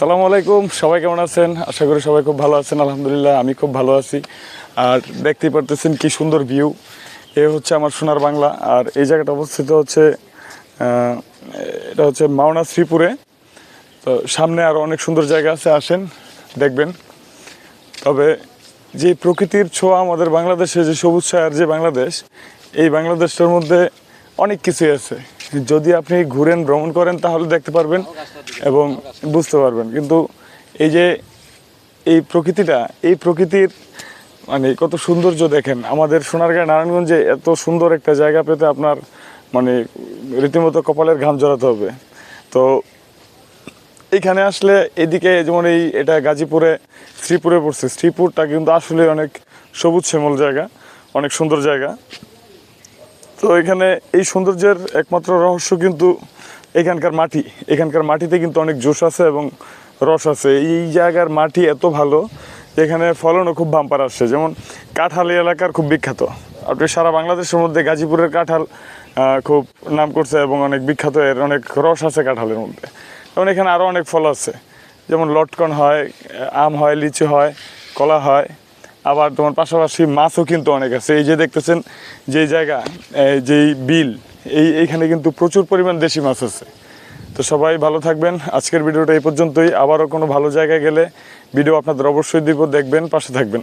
সালামু আলাইকুম, সবাই কেমন আছেন? আশা করি সবাই খুব ভালো আছেন, আলহামদুলিল্লাহ, আমি খুব ভালো আছি। আর দেখতেই পারতেছেন কি সুন্দর ভিউ। এ হচ্ছে আমার সোনার বাংলা, আর এই জায়গাটা অবস্থিত হচ্ছে এটা হচ্ছে মাওনা শ্রীপুরে। তো সামনে আরও অনেক সুন্দর জায়গা আছে, আসেন, দেখবেন। তবে যে প্রকৃতির ছোঁয়া আমাদের বাংলাদেশে, যে সবুজ ছায়ার যে বাংলাদেশ, এই বাংলাদেশটার মধ্যে অনেক কিছুই আছে। যদি আপনি ঘুরেন, ভ্রমণ করেন, তাহলে দেখতে পারবেন এবং বুঝতে পারবেন। কিন্তু এই যে এই প্রকৃতিটা, এই প্রকৃতির মানে কত সৌন্দর্য দেখেন। আমাদের সোনারগাঁ নারায়ণগঞ্জে এত সুন্দর একটা জায়গা পেতে আপনার মানে রীতিমতো কপালের ঘাম জড়াতে হবে। তো এখানে আসলে এদিকে যেমন এই এটা গাজীপুরে, শ্রীপুরে পড়ছে। শ্রীপুরটা কিন্তু আসলে অনেক সবুজ শ্যামল জায়গা, অনেক সুন্দর জায়গা। তো এখানে এই সৌন্দর্যের একমাত্র রহস্য কিন্তু এখানকার মাটি। এখানকার মাটিতে কিন্তু অনেক জোশ আছে এবং রস আছে। এই জায়গার মাটি এত ভালো এখানে ফলনও খুব বাম্পার আসছে। যেমন কাঁঠাল এলাকার খুব বিখ্যাত। আপনি সারা বাংলাদেশের মধ্যে গাজীপুরের কাঁঠাল খুব নাম করছে এবং অনেক বিখ্যাত। এর অনেক রস আছে কাঁঠালের মধ্যে। এবং এখানে আরও অনেক ফল আছে। যেমন লটকন হয়, আম হয়, লিচু হয়, কলা হয়। আবার তোমার পাশাপাশি মাছও কিন্তু অনেক আছে। এই যে দেখতেছেন, যে জায়গা যেই বিল, এই, এইখানে কিন্তু প্রচুর পরিমাণ দেশি মাছ আছে। তো সবাই ভালো থাকবেন। আজকের ভিডিওটা এই পর্যন্তই। আবারও কোনো ভালো জায়গায় গেলে ভিডিও আপনাদের অবশ্যই দিব। দেখবেন, পাশে থাকবেন।